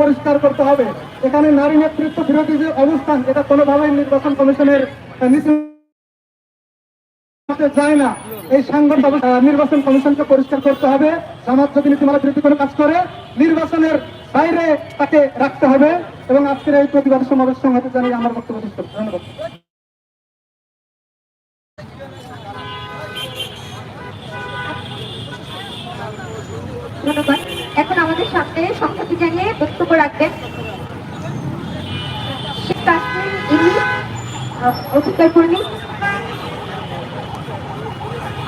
পরিষ্কার করতে হবে। এখানে নারী নেতৃত্ব বিরোধী যে অবস্থান, এটা কোনোভাবেই নির্বাচন কমিশনের না। এই নির্বাচন কমিশনকে পরিষ্কার করতে হবে। জামাত যদি নীতিমালা কাজ করে, নির্বাচনের বাইরে তাকে রাখতে হবে এবং আজকের এই প্রতিবাদ সমাবেশ জানিয়ে আমার বক্তব্য ধন্যবাদ। ধন্যবাদ। বক্তব্য রাখবেন শেখ কাশ্মীর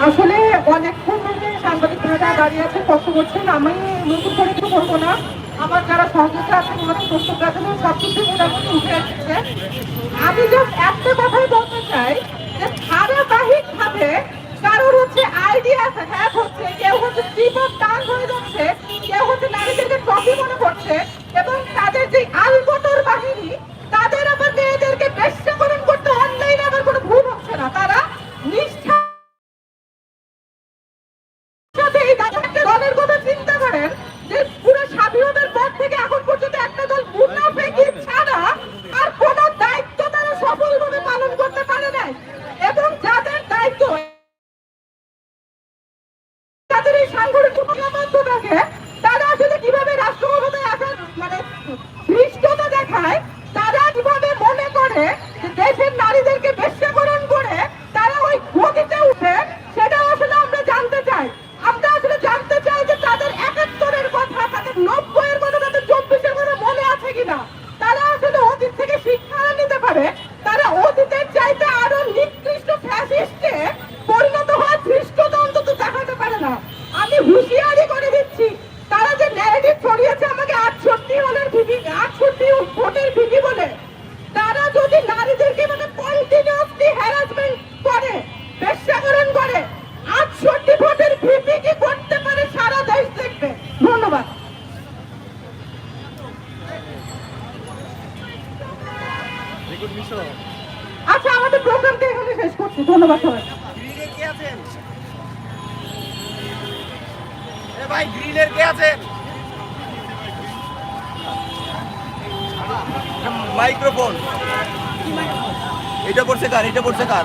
আসলে অনেকক্ষণ ধরে সাংবাদিকরা দাঁড়িয়ে আছে, কষ্ট করছেন। আমি নতুন করে কিছু বলব না। আমার যারা সহযোগিতা আছেন, ওনাদের প্রশ্ন প্রাধান্য সব কিছু মোটামুটি উঠে আসছে। আমি জাস্ট একটা কথাই বলতে চাই যে ধারাবাহিক ভাবে কারোর হচ্ছে আইডিয়া হ্যাক হচ্ছে, কেউ হচ্ছে অফ টান হয়ে যাচ্ছে, কেউ হচ্ছে নারীদেরকে ট্রফি মনে করছে এবং তাদের যে আলবটর বাহিনী তাদের আবার মেয়েদেরকে বেশ্যাকরণ করতে অনলাইনে আবার কোনো ভুল হচ্ছে না তারা নিষ্ঠা সাথে এই দাদাকে দলের কথা চিন্তা করেন যে পুরো স্বাধীনতার পর থেকে এখন পর্যন্ত একটা দল মুনাফেকি ছাড়া আর কোন দায়িত্ব তারা সফলভাবে পালন করতে পারে নাই এবং যাদের দায়িত্ব তাদের এই সাংগঠনিক থাকে তারা আসলে কীভাবে রাষ্ট্র ক্ষমতায় আসার মানে ধৃষ্টতা দেখায় তারা কীভাবে মনে করে যে দেশের নারীদেরকে বেশ্যাকরণ করে তারা ওই গতিতে উঠে সেটা আসলে আমরা জানতে চাই আমরা আসলে জানতে চাই যে তাদের একাত্তরের কথা তাদের নব্বইয়ের কথা তাদের চব্বিশের কথা মনে আছে কিনা তারা আসলে অতীত থেকে শিক্ষা নিতে পারে তারা অতীতের চাইতে আরও নিকৃষ্ট ফ্যাসিস্টে পরিণত হওয়ার ধৃষ্টতা অন্তত দেখাতে পারে না আমি হুঁশিয়ারি করে দিচ্ছি তারা যে ন্যারেটিভ ছড়িয়েছে আমাকে আটষট্টি হলের ভিপি আটষট্টি ভোটের ভিপি বলে তারা যদি নারীদেরকে মানে কন্টিনিউসলি হ্যারাসমেন্ট করে বেশ্যাকরণ করে আটষট্টি ভোটের ভিপি কি করতে পারে সারা দেশ দেখবে ধন্যবাদ আচ্ছা আমাদের প্রোগ্রামটা এখানে শেষ করছি। ধন্যবাদ সবাই। কে আছেন? এ ভাই গ্রিলের কে আছেন? মাইক্রোফোন। এটা পড়ছে কার? এটা পড়ছে কার?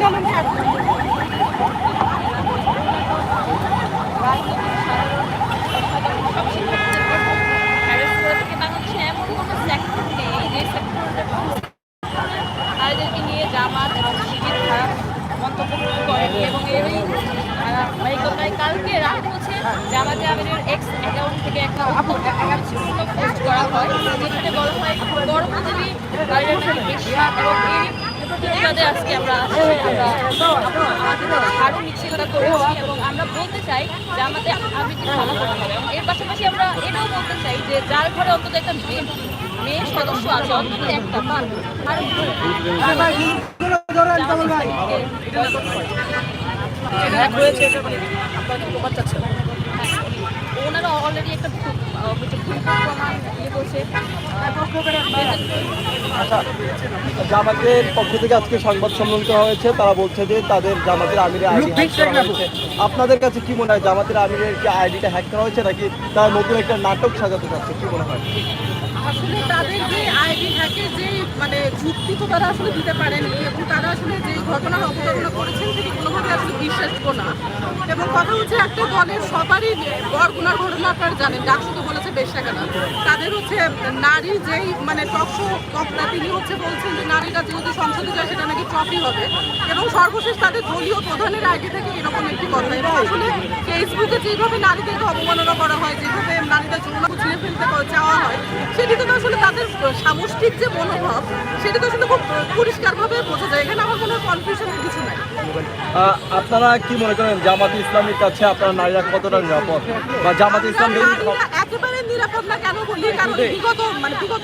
কালকে রাত হচ্ছে জামাতে আমাদের এক্স অ্যাকাউন্ট থেকে একটা পোস্ট করা হয় যেখানে বলা হয় বেশ্যা এবং এরই আজকে আমরা আরও মিছিলতা করেছি এবং আমরা বলতে চাই যে আমাদের আবৃত্তি ক্ষমা করতে হবে। এবং এর পাশাপাশি আমরা এটাও বলতে চাই যে যার ঘরে অন্তত একটা মেয়ে মেয়ে সদস্য আছে, অন্তত একটা তার আরও ওনারা অলরেডি একটা ভুল প্রমাণ ইয়ে করছে আচ্ছা জামাতের পক্ষ থেকে আজকে সংবাদ সম্মেলন করা হয়েছে। তারা বলছে যে তাদের জামাতের আমিরে আইডি হ্যাক করা হয়েছে। আপনাদের কাছে কি মনে হয়? জামাতের আমিরের কি আইডিটা হ্যাক করা হয়েছে নাকি? তারা নতুন একটা নাটক সাজাতে চাচ্ছে কি মনে হয়? আসলে তাদের যে আইডি হ্যাকের যে মানে যুক্তি তো তারা আসলে দিতে পারেনি। এবং তারা আসলে যে ঘটনার অবতারণা করেছেন সেটি কোনোভাবে আসলে বিশ্বাসযোগ্য না। এবং কথা হচ্ছে, একটা দলের সবারই বরগুনার ঘটনা আপনারা জানেন ডাকসু তো বলেছে বেশ টাকা না তাদের হচ্ছে নারী যেই মানে টকশো বক্তা, তিনি হচ্ছে বলছেন যে নারীরা যেহেতু সংসদে যায়, সেটা নাকি ট্রফি হবে। এবং সর্বশেষ তাদের দলীয় প্রধানের আগে থেকে এরকম একটি কথা। এবং আসলে ফেসবুকে যেভাবে নারীদেরকে অবমাননা করা হয়, যেভাবে নারীদের যৌন ছিঁড়ে ফেলতে চাওয়া হয়, সেটি তো আসলে তাদের সামষ্টিক যে মনোভাব সেটি তো আসলে খুব পরিষ্কারভাবে বোঝা যায়। এখানে আমার কোনো কনফিউশনের কিছু নাই। আপনারা কি মনে করেন জামাত ইসলামের কাছে আপনারা নারীরা কতটা নিরাপদ? বা জামাত ইসলাম একেবারে নিরাপদ না কেন বলি? কারণ বিগত মানে বিগত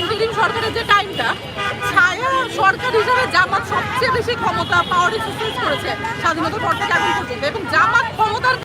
ইন্টারিম সরকারের যে টাইমটা ছায়া সরকার হিসাবে জামাত সবচেয়ে বেশি ক্ষমতা পাওয়ার এক্সারসাইজ করেছে স্বাধীনতার পর থেকে এখন পর্যন্ত এবং জামাত ক্ষমতার